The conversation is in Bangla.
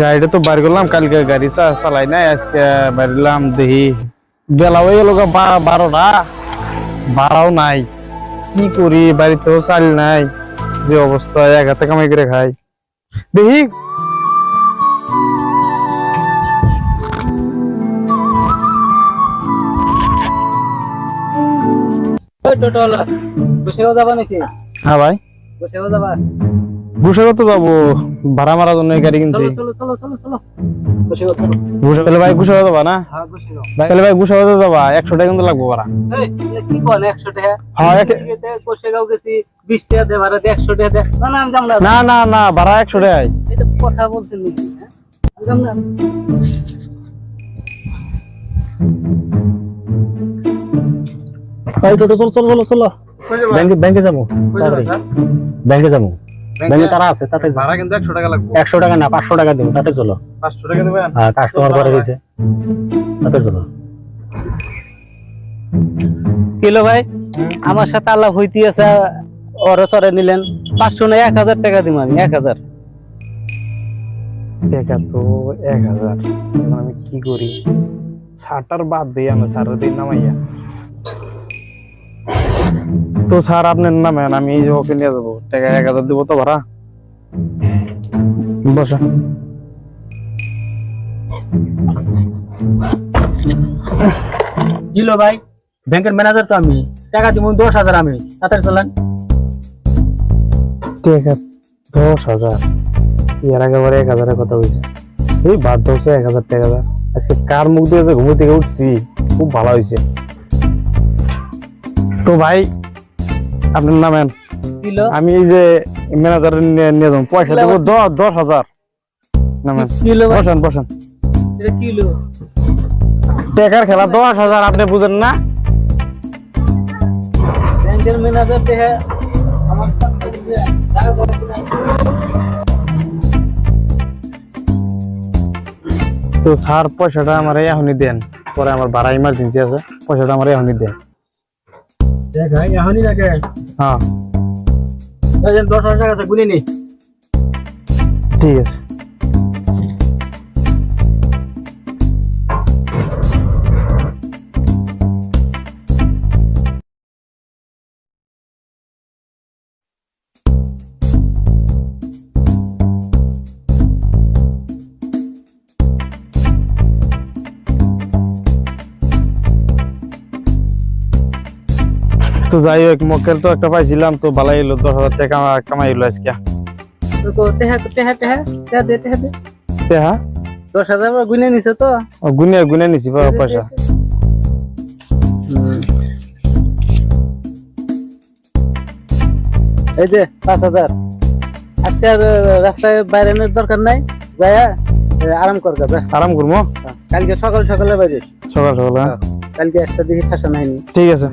গাড়িটা তো বার করলাম, কালকে গাড়ি চালাই নাই, আজকে বাড়িলাম দেখি। বেলা হয়ে গেল বারোটা। ভাড়াও নাই। কি করি? বাড়িতেও চাল নাই। যে অবস্থা, এক হাতে কামাই করে খাই। দেখি বসেও যাবা নাকি? হ্যাঁ ভাই। বসেও যাবা? ঘুষে তো যাব। ভাড়া মারার জন্য গাড়ি কিনছি। চলো চলো চলো চলো চলো। বসেও চলো ঘুষে তাহলে ভাই ঘুষে যাবা না? হ্যাঁ তাহলে ভাই ঘুষে যাবা। একশো টাকা কিন্তু লাগবো ভাড়া। কি কোন 100 টাকা? হ্যাঁ এক- এদিকে গেছি। 20 টাকা দে ভাড়া দে 100 টাকা দে। না না না। ভাড়া একশো টাকাই কথা বলছেন নাকি? এই টোটো চল চল চলো। চলো ব্যাংকে ব্যাংকে যাব ব্যাংকে যাব। ব্যাংকে তারা আছে তাতে ভাড়া কিন্তু একশো টাকা লাগবে। একশো টাকা না পাঁচশো টাকা দেবো তাতে চলো। পাঁচশো টাকা দেবেন? হ্যাঁ কাস্টমার করে দিয়েছে তাতে চলো। কিলো ভাই আমার সাথে আলাপ হইতে আছে ওরে চরে নিলেন। পাঁচশো না এক হাজার টাকা দিব আমি এক হাজার। টাকা তো এক হাজার। এখন আমি কি করি? সারটার বাদ দিয়ে আমি সারের দিন নামাইয়া। তো স্যার আপনার নামেন আমি এই ওকে নিয়ে যাব। টাকা এক হাজার দিব তো ভাড়া। বসা। ভাই ব্যাংকের ম্যানেজার তো আমি। টাকা দিব দশ হাজার আমি। তাড়াতাড়ি চলেন। টাকা দশ হাজার। এর আগে আবার এক হাজারের কথা হয়েছে। এই বাদ হচ্ছে এক হাজার টাকা আজকে কার মুখ দিয়ে যে ঘুমো থেকে উঠছি খুব ভালো হয়েছে। তো ভাই আপনার নামেন আমি এই যে ম্যানেজার নিয়ে যাব। পয়সা দেবো দশ হাজার। নামেন বসেন বসেন। টাকার খেলা দশ হাজার আপনি বুঝেন না? ব্যাংকের ম্যানেজার দেখে আমার তো স্যার পয়সাটা আমার এখনই দেন। পরে আমার ভাড়া ইমার্জেন্সি আছে। পয়সাটা আমার এখনই দেন। দেখ ভাই এখনই লাগে হ্যাঁ দশ হাজার টাকা আছে গুনে নি ঠিক আছে তো যাই হোক মক্কেল তো একটা পাইছিলাম তো ভালাই এলো দশ হাজার টাকা কামা- কামাই এলো আজকে। তো টেহা টেহা টেহা টেহা দে টেহা দে। হ্যাঁ দশ হাজার গুনে নিছে তো? গুনে গুনে নিছি পয়সা। এই যে পাঁচ হাজার। আজকে আর রাস্তায় বাইরেনের দরকার নাই। যায়া আরাম কর গা, যা। আরাম করব? কালকে সকাল সকালে বাইরে সকাল সকাল হ্যাঁ? কালকে একটা দিকে ফাঁসা নাইনি ঠিক আছে।